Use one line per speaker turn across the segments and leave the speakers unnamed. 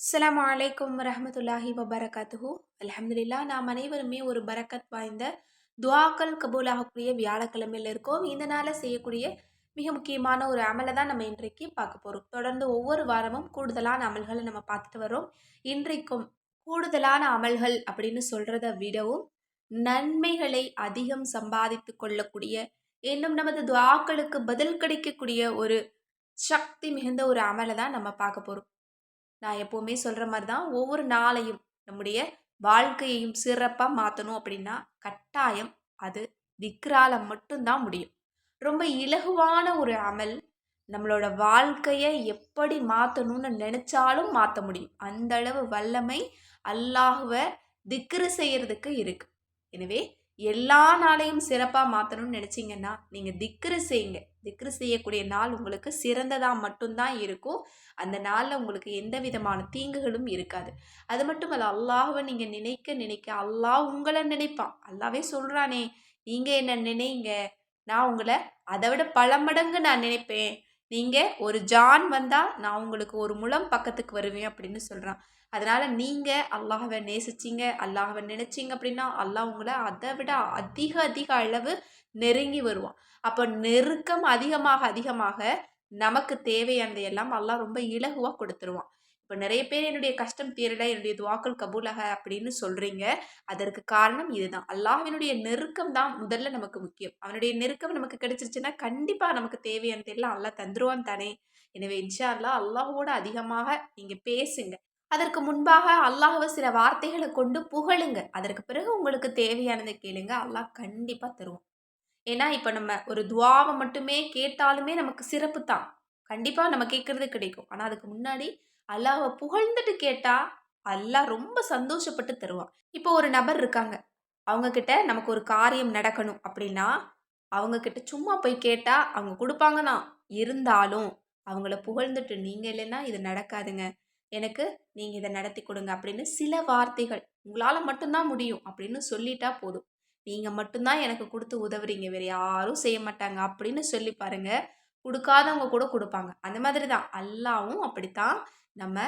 அஸ்லாம் வலைக்கம் வரஹமத்துல்லாஹி வபரகாத்துஹூ. அலமதுல்லா நாம் அனைவருமே ஒரு பரக்கத் வாய்ந்த துவாக்கள் கபூலாகக்கூடிய வியாழக்கிழமையில் இருக்கோம். இந்த நாளில் செய்யக்கூடிய மிக முக்கியமான ஒரு அமலை தான் நம்ம இன்றைக்கு பார்க்க போகிறோம் தொடர்ந்து ஒவ்வொரு வாரமும் கூடுதலான அமல்களை நம்ம பார்த்துட்டு வரோம் இன்றைக்கும் கூடுதலான அமல்கள் அப்படின்னு சொல்கிறத விடவும் நன்மைகளை அதிகம் சம்பாதித்து கொள்ளக்கூடிய இன்னும் நமது துவாக்களுக்கு பதில் கிடைக்கக்கூடிய ஒரு சக்தி மிகுந்த ஒரு அமலை தான் நம்ம பார்க்க போகிறோம் நான் எப்போவுமே சொல்கிற மாதிரி தான் ஒவ்வொரு நாளையும் நம்முடைய வாழ்க்கையையும் சிறப்பாக மாற்றணும் அப்படின்னா கட்டாயம் அது திக்ரால மட்டும்தான் முடியும். ரொம்ப இலகுவான ஒரு அமல் நம்மளோட வாழ்க்கையை எப்படி மாற்றணும்னு நினச்சாலும் மாற்ற முடியும். அந்த அளவு வல்லமை அல்லாஹுவை திக்ரு செய்கிறதுக்கு இருக்குது எனவே எல்லா நாளையும் சிறப்பாக மாற்றணும்னு நினச்சிங்கன்னா நீங்கள் திக்ரு செய்யுங்க. திக்ரு செய்யக்கூடிய நாள் உங்களுக்கு சிறந்ததாக மட்டும்தான் இருக்கும். அந்த நாளில் உங்களுக்கு எந்த விதமான தீங்குகளும் இருக்காது. அது மட்டும் அல்ல அல்லாஹுவை நீங்கள் நினைக்க நினைக்க அல்லாஹ் உங்களை நினைப்பான். அல்லாவே சொல்கிறானே நீங்கள் என்ன நினைங்க? நான் உங்களை அதை விட பல மடங்கு நான் நினைப்பேன். நீங்கள் ஒரு ஜான் வந்தால் நான் உங்களுக்கு ஒரு முழம் பக்கத்துக்கு வருவேன் அப்படின்னு சொல்கிறான் அதனால் நீங்கள் அல்லாஹவை நேசிச்சிங்க அல்லாஹவை நினச்சிங்க அப்படின்னா அல்லாஹ் உங்களை அதை விட அதிக அதிக அளவு நெருங்கி வருவான். அப்போ நெருக்கம் அதிகமாக அதிகமாக நமக்கு தேவையானது எல்லாம் அல்லாஹ் ரொம்ப இலகுவாக கொடுத்துருவான். இப்போ நிறைய பேர் என்னுடைய கஷ்டம் தீரல என்னுடைய துவாக்கள் கபூலக அப்படின்னு சொல்கிறீங்க அதற்கு காரணம் இதுதான். அல்லாஹினுடைய நெருக்கம் தான் முதல்ல நமக்கு முக்கியம். அவனுடைய நெருக்கம் நமக்கு கிடைச்சிருச்சுன்னா கண்டிப்பாக நமக்கு தேவையானது எல்லாம் அல்லாஹ் தந்துருவான் தானே. எனவே இன்ஷா அல்லா அல்லாஹோட அதிகமாக நீங்கள் பேசுங்க. அதற்கு முன்பாக அல்லாஹவை சில வார்த்தைகளை கொண்டு புகழுங்க. அதற்கு பிறகு உங்களுக்கு தேவையானதை கேளுங்க. அல்லாஹ் கண்டிப்பாக தருவோம் ஏன்னா இப்போ நம்ம ஒரு துவாவை மட்டுமே கேட்டாலுமே நமக்கு சிறப்பு தான். கண்டிப்பாக நம்ம கேட்குறது கிடைக்கும். ஆனால் அதுக்கு முன்னாடி அல்லாஹை புகழ்ந்துட்டு கேட்டால் அல்லாஹ் ரொம்ப சந்தோஷப்பட்டு தருவான். இப்போ ஒரு நபர் இருக்காங்க. அவங்கக்கிட்ட நமக்கு ஒரு காரியம் நடக்கணும் அப்படின்னா அவங்கக்கிட்ட சும்மா போய் கேட்டால் அவங்க கொடுப்பாங்க தான் இருந்தாலும் அவங்கள புகழ்ந்துட்டு நீங்கள் இல்லைன்னா இது நடக்காதுங்க. எனக்கு நீங்கள் இதை நடத்தி கொடுங்க அப்படின்னு சில வார்த்தைகள் உங்களால் மட்டும்தான் முடியும் அப்படின்னு சொல்லிட்டா போதும். நீங்கள் மட்டும்தான் எனக்கு கொடுத்து உதவுறீங்க. வேறு யாரும் செய்ய மாட்டாங்க அப்படின்னு சொல்லி பாருங்க. கொடுக்காதவங்க கூட கொடுப்பாங்க. அந்த மாதிரி தான். அல்லாவும் அப்படித்தான். நம்ம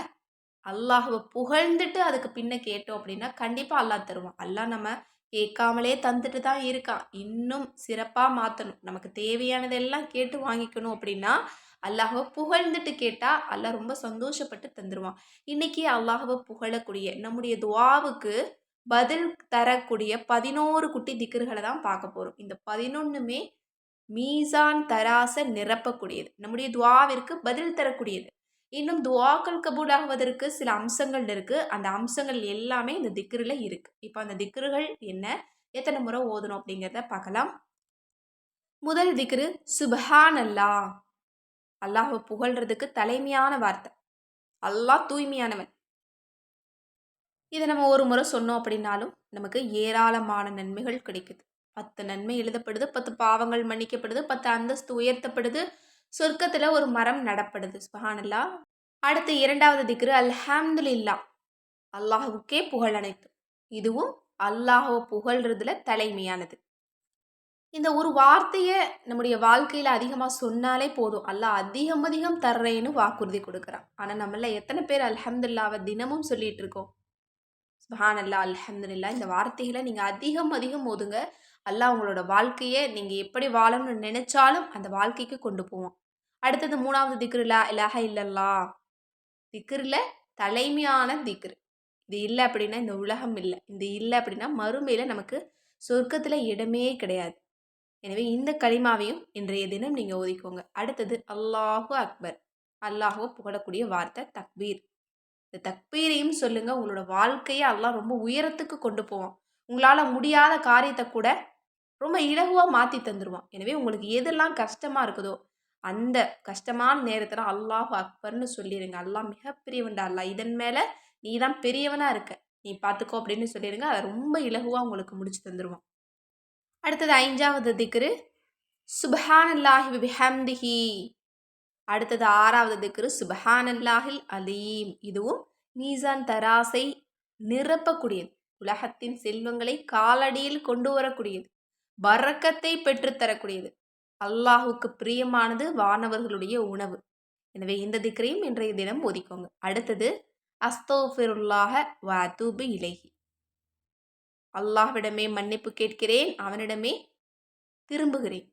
அல்லாஹுவை புகழ்ந்துட்டு அதுக்கு பின்ன கேட்டோம் அப்படின்னா கண்டிப்பாக அல்லாஹ் தருவான். அல்லாஹ் நம்ம கேட்காமலே தந்துட்டு தான் இருக்கான். இன்னும் சிறப்பாக மாற்றணும் நமக்கு தேவையானதெல்லாம் கேட்டு வாங்கிக்கணும் அப்படின்னா அல்லாஹவை புகழ்ந்துட்டு கேட்டால் அல்லாஹ் ரொம்ப சந்தோஷப்பட்டு தந்துடுவான் இன்னைக்கு அல்லாஹவை புகழக்கூடிய நம்முடைய துவாவுக்கு பதில் தரக்கூடிய பதினோரு குட்டி திக்கர்களை தான் பார்க்க போகிறோம் இந்த பதினொன்றுமே மீசான் தராச நிரப்பக்கூடியது. நம்முடைய துவாவிற்கு பதில் தரக்கூடியது. இன்னும் துவாக்கள் கபூலாகுவதற்கு சில அம்சங்கள் இருக்குது அந்த அம்சங்கள் எல்லாமே இந்த திக்ரில் இருக்குது இப்போ அந்த திக்ருகள் என்ன? எத்தனை முறை ஓதணும் அப்படிங்கிறத பார்க்கலாம். முதல் திக்ரு சுபஹான் அல்லா அல்லாஹை புகழ்றதுக்கு தலைமையான வார்த்தை. அல்லாஹ் தூய்மையானவன். இதை நம்ம ஒரு முறை சொன்னோம் அப்படின்னாலும் நமக்கு ஏராளமான நன்மைகள் கிடைக்குது. பத்து நன்மை எழுதப்படுது பத்து பாவங்கள் மன்னிக்கப்படுது பத்து அந்தஸ்து உயர்த்தப்படுது சொர்க்கத்தில் ஒரு மரம் நடப்படுது சுபஹானல்லா. அடுத்து இரண்டாவது திக்ரு அல்ஹம்துலில்லா. அல்லாஹுக்கே புகழ் அனைத்தும். இதுவும் அல்லாஹுவை புகழ்றதுல தலைமையானது. இந்த ஒரு வார்த்தையை நம்முடைய வாழ்க்கையில் அதிகமாக சொன்னாலே போதும். அல்லாஹ் அதிகம் அதிகம் தர்றேன்னு வாக்குறுதி கொடுக்குறான். ஆனால் நம்மள எத்தனை பேர் அல்ஹம்துல்லாவை தினமும் சொல்லிட்டு இருக்கோம்? சுஹான் அல்லா அல்ஹம்துல்லா இந்த வார்த்தைகளை நீங்கள் அதிகம் அதிகம் ஓதுங்க. அல்லாஹ் உங்களோட வாழ்க்கையை நீங்கள் எப்படி வாழணும்னு நினைச்சாலும் அந்த வாழ்க்கைக்கு கொண்டு போவோம் அடுத்தது மூணாவது திக்ருலா இலாஹ இல்லல்லா திக்ரில் தலைமையான திக்ரு. இது இல்லை அப்படின்னா இந்த உலகம் இல்லை. இந்த இல்லை அப்படின்னா மறுமையில் நமக்கு சொர்க்கத்தில் இடமே கிடையாது. எனவே இந்த களிமாவையும் இன்றைய தினம் நீங்கள் ஒதுக்கோங்க அடுத்தது அல்லாஹு அக்பர். அல்லாஹுவை புகழக்கூடிய வார்த்தை தக்பீர். இந்த தக்பீரையும் சொல்லுங்கள் உங்களோட வாழ்க்கையை அல்லாஹ் ரொம்ப உயரத்துக்கு கொண்டு போவான். உங்களால் முடியாத காரியத்தை கூட ரொம்ப இலகுவாக மாற்றி தந்துடுவான் எனவே உங்களுக்கு எதெல்லாம் கஷ்டமாக இருக்குதோ அந்த கஷ்டமான நேரத்தில் அல்லாஹு அக்பர்னு சொல்லிடுங்க அல்லாஹ் மிகப்பெரியவன்டா. அல்லா இதன் மேலே நீ தான் பெரியவனாக இருக்க. நீ பார்த்துக்கோ அப்படின்னு சொல்லிடுங்க அதை ரொம்ப இலகுவாக உங்களுக்கு முடிச்சு தந்துடுவான் அடுத்தது ஐந்தாவது திக்ரு. சுபஹானல்லாஹி விஹம்திஹி அடுத்தது ஆறாவது திக்ரு சுபஹானல்லாஹில் அலீம். இதுவும் மீசான் தராசை நிரப்பக்கூடியது. உலகத்தின் செல்வங்களை காலடியில் கொண்டு வரக்கூடியது. வரக்கத்தை பெற்றுத்தரக்கூடியது. அல்லாஹுக்கு பிரியமானது வானவர்களுடைய உணவு. எனவே இந்த திக்கரையும் இன்றைய தினம் ஒதுக்கோங்க அடுத்தது அஸ்தோஃபிருல்லாக வாத்தூபு இலகி அல்லாஹ்விடமே மன்னிப்பு கேட்கிறேன் அவனிடமே திரும்புகிறேன்.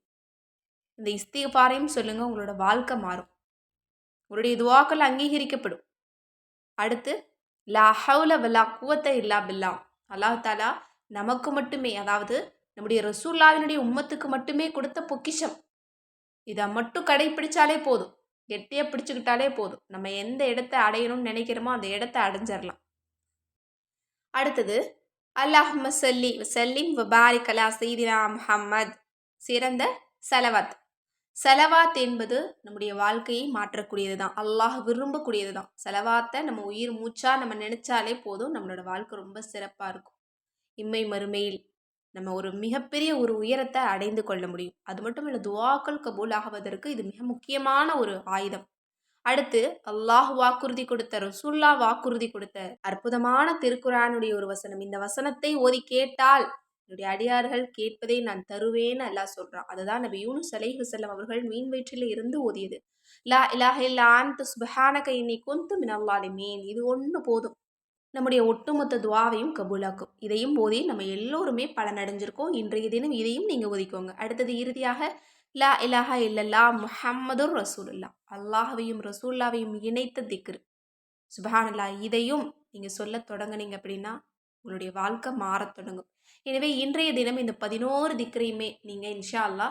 இந்த இஸ்திகாரையும் சொல்லுங்க உங்களோட வாழ்க்கை மாறும். உங்களுடைய துவாக்கள் அங்கீகரிக்கப்படும். அடுத்து லா ஹவுல வல்லா குவத்த இல்லா பில்லா. அல்லாஹ் தாலா நமக்கு மட்டுமே அதாவது நம்முடைய ரசூல்லாவினுடைய உம்மத்துக்கு மட்டுமே கொடுத்த பொக்கிஷம். இதை மட்டும் கடைப்பிடிச்சாலே போதும். கெட்டியாக பிடிச்சிக்கிட்டாலே போதும். நம்ம எந்த இடத்த அடையணும்னு நினைக்கிறோமோ அந்த இடத்த அடைஞ்சிடலாம் அடுத்தது அல்லாஹ் சல்லி சல்லிம் வபாரிக் அலா சீதினா முஹம்மத். சிறந்த செலவாத். செலவாத் என்பது நம்முடைய வாழ்க்கையை மாற்றக்கூடியது தான். அல்லாஹ் விரும்பக்கூடியது தான். செலவாத்தை நம்ம உயிர் மூச்சா நம்ம நினைச்சாலே போதும். நம்மளோட வாழ்க்கை ரொம்ப சிறப்பாக இருக்கும். இம்மை மறுமையில் நம்ம ஒரு மிகப்பெரிய ஒரு உயரத்தை அடைந்து கொள்ள முடியும். அது மட்டும் இல்லை துவாக்கள் கபூல் ஆகுவதற்கு இது மிக முக்கியமான ஒரு ஆயுதம். அடுத்து அல்லாஹ் வாக்குறுதி கொடுத்த ரசுல்லா வாக்குறுதி கொடுத்த அற்புதமான திருக்குறானுடைய ஒரு வசனம். இந்த வசனத்தை ஓதி கேட்டால் என்னுடைய அடியார்கள் கேட்பதை நான் தருவேன்னு அல்லாஹ் சொல்றான். அதுதான் நபி யூனு அலைஹு செல்லம் அவர்கள் மீன் வயிற்றில் இருந்து ஓதியது. லா இலாஹ இல்லான் சுபஹானக இன்னை கொந்து மினல்லாலி மீன் இது ஒன்று போதும். நம்முடைய ஒட்டுமொத்த துவாவையும் கபூலாக்கும். இதையும் ஓதி நம்ம எல்லோருமே பலனடைஞ்சிருக்கோம். இன்றைய தினம் இதையும் நீங்கள் ஒதிக்கோங்க அடுத்தது இறுதியாக லா இலாஹா இல்லல்லா முஹம்மதுர் ரசூலுல்லா அல்லாஹவையும் ரசூல்லாவையும் இணைத்த திக்ரு. சுபஹானல்லா இதையும் நீங்கள் சொல்ல தொடங்குனீங்க அப்படின்னா உங்களுடைய வாழ்க்கை மாறத் தொடங்கும். எனவே இன்றைய தினம் இந்த பதினோரு திக்கரையுமே நீங்கள் இன்ஷா அல்லா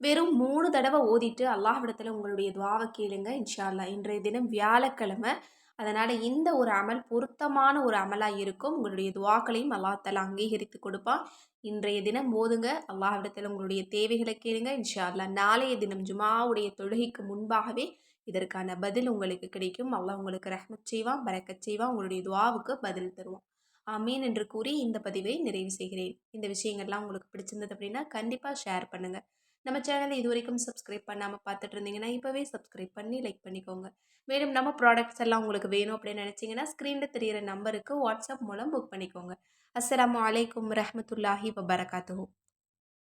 வெறும் மூணு தடவை ஓதிட்டு அல்லாஹ்விடத்தில் உங்களுடைய துவாவை கேளுங்க இன்ஷா அல்லா இன்றைய தினம் வியாழக்கிழமை அதனால் இந்த ஒரு அமல் பொருத்தமான ஒரு அமலாக இருக்கும். உங்களுடைய துவாக்களையும் அல்லாத்தால் அங்கீகரித்து கொடுப்பான். இன்றைய தினம் போதுங்க அல்லாஹிடத்தில் உங்களுடைய தேவைகளை கேளுங்க. இன்ஷா அல்லா நாளைய தினம் ஜுமாவுடைய தொழுகைக்கு முன்பாகவே இதற்கான பதில் உங்களுக்கு கிடைக்கும். அல்லாஹ் உங்களுக்கு ரஹ்மத் செய்வான் பறக்கச் செய்வான். உங்களுடைய துவாவுக்கு பதில் தருவான். ஆமீன் என்று கூறி இந்த பதிவை நிறைவு செய்கிறேன். இந்த விஷயங்கள்லாம் உங்களுக்கு பிடிச்சிருந்தது அப்படின்னா கண்டிப்பாக ஷேர் பண்ணுங்கள் நம்ம சேனலை இது வரைக்கும் சப்ஸ்கிரைப் பண்ணாமல் பார்த்துட்டு இருந்தீங்கன்னா இப்போவே சப்ஸ்கிரைப் பண்ணி லைக் பண்ணிக்கோங்க. மேலும் நம்ம ப்ராடக்ட்ஸ் எல்லாம் உங்களுக்கு வேணும் அப்படின்னு நினச்சிங்கன்னா ஸ்க்ரீனில் தெரிகிற நம்பருக்கு வாட்ஸ்அப் மூலம் புக் பண்ணிக்கோங்க. அஸ்லாம் வலைக்கம் ரஹமத்துல்லாஹி வபரகாத்து